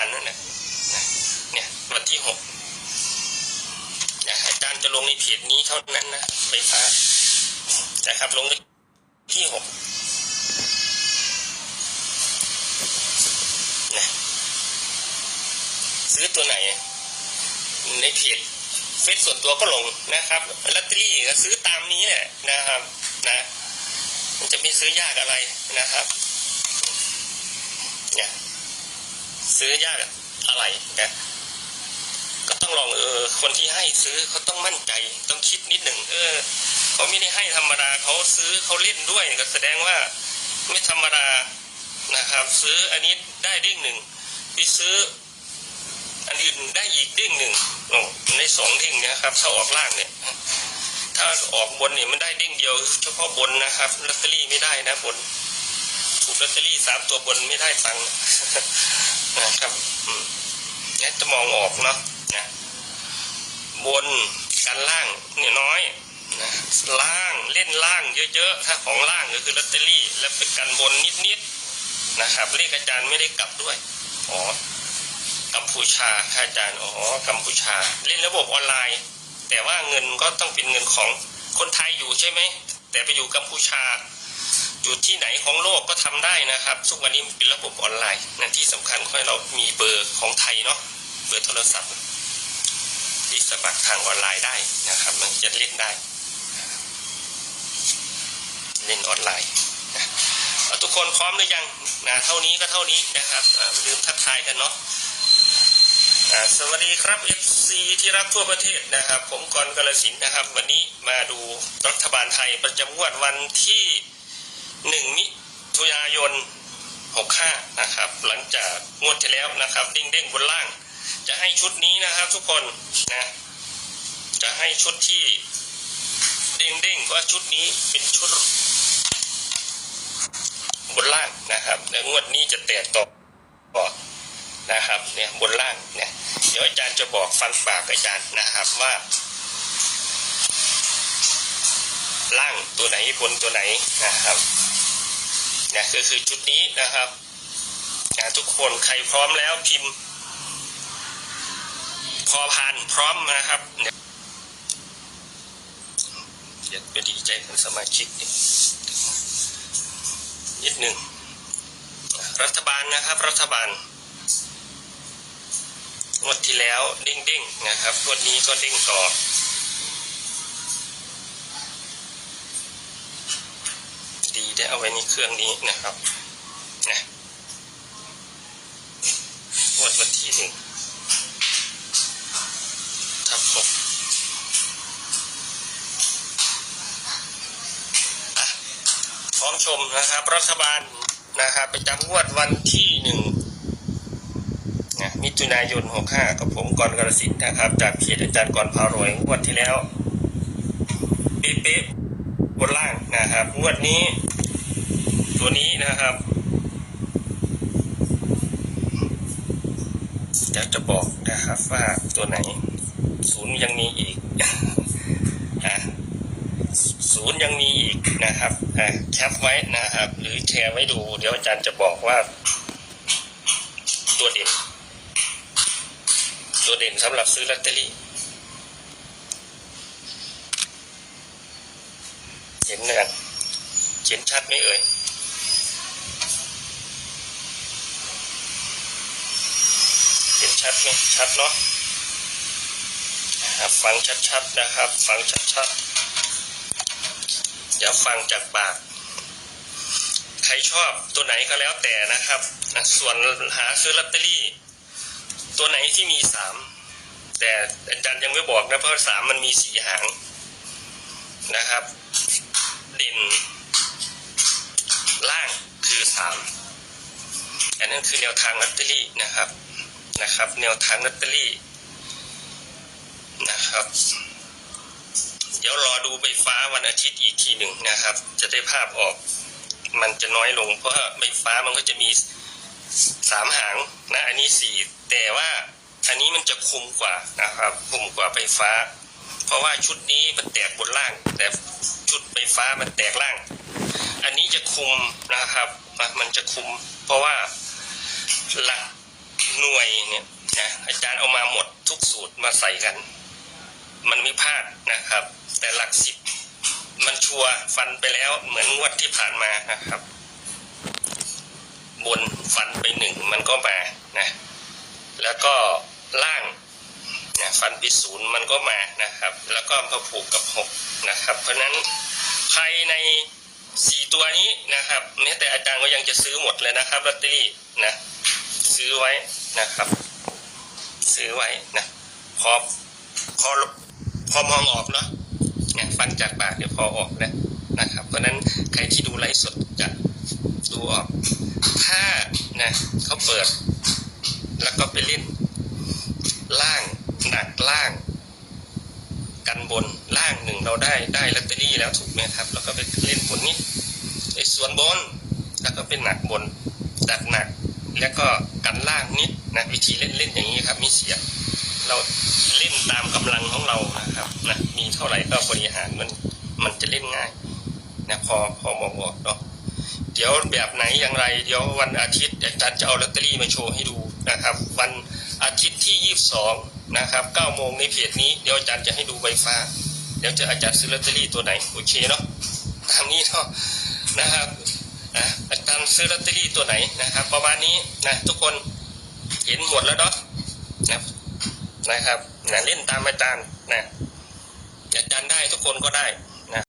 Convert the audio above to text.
อาจารนั่นแหละเนี่ยวันที่หกนะอาจารย์จะลงในเพจนี้เท่านั้นนะไฟฟ้านะครับลงในที่หกนะซื้อตัวไหน ในเพจเฟซส่วนตัวก็ลงนะครับลอตเตอรี่ก็ซื้อตามนี้แหละนะครับนะมันจะไม่ซื้อยากอะไรนะครับเนี่ย ซื้อยากอะไรนะก็ต้องลองเออ คนที่ให้ซื้อเขาต้องมั่นใจ ต้องคิดนิดหนึ่งเออเขาไม่ได้ให้ธรรมดาเขาซื้อเขาเล่นด้วยก็แสดงว่าไม่ธรรมดานะครับ ซื้ออันนี้ได้เด้งหนึ่งไปซื้อ อันอื่นได้อีกเด้งหนึ่งในสองเด้งเนี่ยครับถ้าออกล่างเนี่ย ถ้าออกบนเนี่ยมันได้เด้งเดียว เฉพาะบนนะครับลอตเตอรี่ไม่ได้นะบนถูกลอตเตอรี่สามตัวบนไม่ได้ตังค์ นะครับนี่จะมองออกเนาะนะบนกันล่างเนี่ยน้อยนะล่างเล่นล่างเยอะๆ ถ้าของล่างก็คือลอตเตอรี่ แล้วเป็นกันบนนิดๆนะครับเลขอาจารย์ไม่ได้กลับด้วยอ๋อกัมพูชาค่ะอาจารย์อ๋อกัมพูชา เล่นระบบออนไลน์ แต่ว่าเงินก็ต้องเป็นเงินของคนไทยอยู่ใช่ไหมแต่ไปอยู่กัมพูชา อยู่ที่ไหนของโลกก็ทำได้นะครับทุกวันนี้เป็นระบบออนไลน์นะที่สำคัญขอให้เรามีเบอร์ของไทยเนาะเบอร์โทรศัพท์ที่สมัครทางออนไลน์ได้นะครับ มันจะเล่นได้ เล่นออนไลน์นะทุกคนพร้อมหรือยังนะเท่านี้ก็เท่านี้นะครับอ่าลืมทักทายกันเนาะสวัสดีครับ FC ที่รักทั่วประเทศนะครับ ผมกรณ์กาลสินนะครับ วันนี้มาดูรัฐบาลไทยประจำงวดวันที่ หนึ่งมิถุนายน65นะครับ หลังจากงวดที่แล้วนะครับเด้งๆบนล่าง จะให้ชุดนี้นะครับ ทุกคนนะจะให้ชุดที่เด้งๆว่าชุดนี้เป็นชุดบนล่างนะครับและงวดนี้จะแตกต่อต่อนะครับเนี่ยบนล่างเนี่ยเดี๋ยวอาจารย์จะบอกฟันปากอาจารย์นะครับว่า ล่างตัวไหนบนตัวไหนนะครับเนี่ยก็คือชุดนี้นะครับนะทุกคนใครพร้อมแล้วพิมพ์ พอผ่านพร้อมนะครับเนี่ยเดี๋ยวไปดีใจกับสมาชิกนิดนิดหนึ่งรัฐบาลนะครับ รัฐบาลงวดที่แล้วเด้งๆนะครับงวดนี้ก็เด้งต่อ ดีได้เอาไว้ในเครื่องนี้นะครับนะงวดวันที่หนึ่งทับหกอะพร้อมชมนะครับ รัฐบาลนะครับไปจำงวดวันที่หนึ่งนะมิถุนายน 65 กับผมกรกรสินนะครับ จากเพจอาจารย์กรพารวย งวดที่แล้ว เป๊ะๆบนล่างนะครับ งวดนี้ ตัวนี้นะครับอยากจะบอกนะครับว่าตัวไหน ศูนย์ยังมีอีกอะศูนย์ยังมีอีกนะครับแคปไว้นะครับ หรือแชร์ไว้ดู เดี๋ยวอาจารย์จะบอกว่า ตัวเด่น ตัวเด่นสำหรับซื้อลอตเตอรี่เห็นนะครับเขียนชัดไหมเอ่ย เห็น ชัดไหมชัดเนาะนะครับฟังชัดๆนะครับ ฟังชัดๆอย่าฟังจากปากใครชอบตัวไหนก็แล้วแต่นะครับส่วนหาซื้อลอตเตอรี่ ตัวไหนที่มีสามแต่อาจารย์ยังไม่บอกนะเพราะสามมันมีสีหางนะครับ เด่นล่างคือสามอันนั้นคือแนวทางลอตเตอรี่นะครับ นะครับ แนวทางลอตเตอรี่นะครับ เดี๋ยวรอดูใบฟ้าวันอาทิตย์อีกทีหนึ่งนะครับ จะได้ภาพออก มันจะน้อยลง เพราะว่าใบฟ้ามันก็จะมีสามหางนะอันนี้สี่แต่ว่าอันนี้มันจะคุมกว่านะครับคุมกว่าไฟฟ้า เพราะว่าชุดนี้มันแตกบนล่าง แต่ชุดไฟฟ้ามันแตกล่าง อันนี้จะคุมนะครับมันจะคุม เพราะว่าหลัก หน่วยเนี่ยนะอาจารย์เอามาหมดทุกสูตรมาใส่กัน มันไม่พลาดนะครับ แต่หลักสิบมันชัวร์ฟันไปแล้วเหมือนงวดที่ผ่านมานะครับ บนฟันไปหนึ่งมันก็มานะ แล้วก็ล่างนะฟันไปศูนย์มันก็มานะครับ แล้วก็มาผูกกับหกนะครับ เพราะฉะนั้นภายในสี่ตัวนี้นะครับแม้แต่อาจารย์ก็ยังจะซื้อหมดเลยนะครับลอตเตอรี่นะซื้อไว้ นะครับ ซื้อไว้นะพอพอพอมองออกเนาะเนี่ยฟังจากปากเดี๋ยวพอออกแล้วนะครับ เพราะนั้นใครที่ดูไลฟ์สดจะดูออก ถ้านะเขาเปิด แล้วก็ไปเล่น ล่างหนักล่าง กันบนล่างหนึ่งเราได้ได้ลอตเตอรี่แล้วถูกไหมครับ แล้วก็ไปเล่นบนนี้ไอ้ส่วนบนแล้วก็เป็นหนักบนดักหนัก แล้วก็กันล่างนิดนะวิธีเล่นเล่นอย่างนี้ครับมีเสียงเราเล่นตามกำลังของเรานะครับนะมีเท่าไหร่ก็บริหารมันมันจะเล่นง่ายนะพอพอมองออกเนาะเดี๋ยวแบบไหนอย่างไร เดี๋ยววันอาทิตย์อาจารย์จะเอาลอตเตอรี่มาโชว์ให้ดูนะครับ วันอาทิตย์ที่ 22 นะครับ9โมงในเพจนี้เดี๋ยวอาจารย์จะให้ดูใบฟ้า เดี๋ยวจะอาจารย์ซื้อลอตเตอรี่ตัวไหนโอเคเนาะตามนี้เนาะนะครับ ซื้อลอตเตอรี่ตัวไหนนะครับ ประมาณนี้นะทุกคนเห็นหมดแล้วเนาะนะนะครับนะเล่นตามอาจารย์นะอาจารย์ได้ทุกคนก็ได้